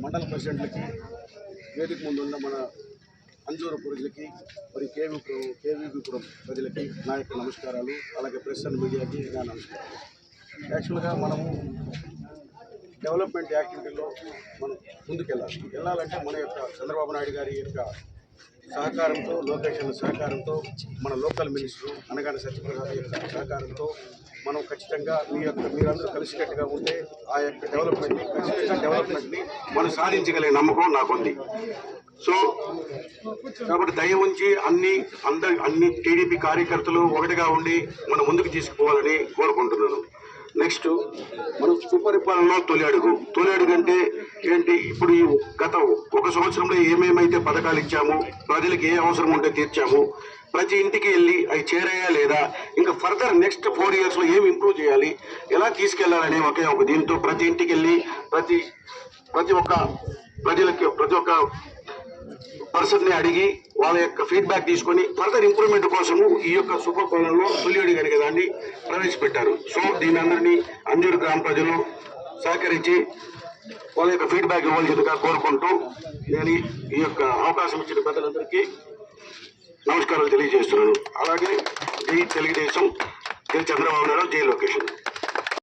మండల ప్రెసిడెంట్లకి వేదిక ముందు ఉన్న మన అంజూరు ప్రజలకి మరి కేవీ కేవీపురం ప్రజలకి నా యొక్క నమస్కారాలు అలాగే ప్రెస్ అండ్ మీడియాకి నా నమస్కారాలు. యాక్చువల్గా మనము డెవలప్మెంట్ యాక్టివిటీలో మనం ముందుకెళ్ళాలి. వెళ్ళాలంటే మన యొక్క చంద్రబాబు నాయుడు గారి యొక్క సహకారంతో లోకేషన్ల సహకారంతో మన లోకల్ మినిస్టర్ అనగానే సత్యప్రసాద్ యొక్క సహకారంతో మనం ఖచ్చితంగా మీ యొక్క మీరందరూ కలిసికట్టుగా ఉంటే ఆ యొక్క డెవలప్మెంట్ని ఖచ్చితంగా డెవలప్మెంట్ని మనం సాధించగలిగే నమ్మకం నాకుంది. సో కాబట్టి దయ ఉంచి అన్ని అందరి అన్ని టీడీపీ కార్యకర్తలు ఒకటిగా ఉండి మనం ముందుకు తీసుకుపోవాలని కోరుకుంటున్నాను. నెక్స్ట్ మనం సుపరిపాలనలో తొలి అడుగు. తొలి అడుగు అంటే ఏంటి? ఇప్పుడు ఈ గత ఒక సంవత్సరంలో ఏమేమైతే పథకాలు ఇచ్చామో ప్రజలకు ఏ అవసరం ఉంటే తీర్చాము ప్రతి ఇంటికి వెళ్ళి అవి చేరాయా లేదా? ఇంకా ఫర్దర్ నెక్స్ట్ ఫోర్ ఇయర్స్లో ఏమి ఇంప్రూవ్ చేయాలి? ఎలా తీసుకెళ్ళాలనే ఒకే ఒక దీంతో ప్రతి ఇంటికి వెళ్ళి ప్రతి ప్రతి ఒక్క ప్రజలకి ప్రతి ఒక్క పర్సన్ని అడిగి వాళ్ళ యొక్క ఫీడ్బ్యాక్ తీసుకొని ఫర్దర్ ఇంప్రూవ్మెంట్ కోసము ఈ యొక్క శుభకోణంలో పాలనలో తొలియడి కనుక దాన్ని ప్రవేశపెట్టారు. సో దీని అందరినీ అంజూరు గ్రామ ప్రజలు సహకరించి వాళ్ళ యొక్క ఫీడ్బ్యాక్ ఇవ్వాల్సిందిగా కోరుకుంటూ నేను ఈ- ఈ యొక్క అవకాశం ఇచ్చిన పెద్దలందరికీ నమస్కారాలు తెలియజేస్తున్నాను. అలాగే జై తెలుగుదేశం జై చంద్రబాబు నాయుడు జై లొకేషన్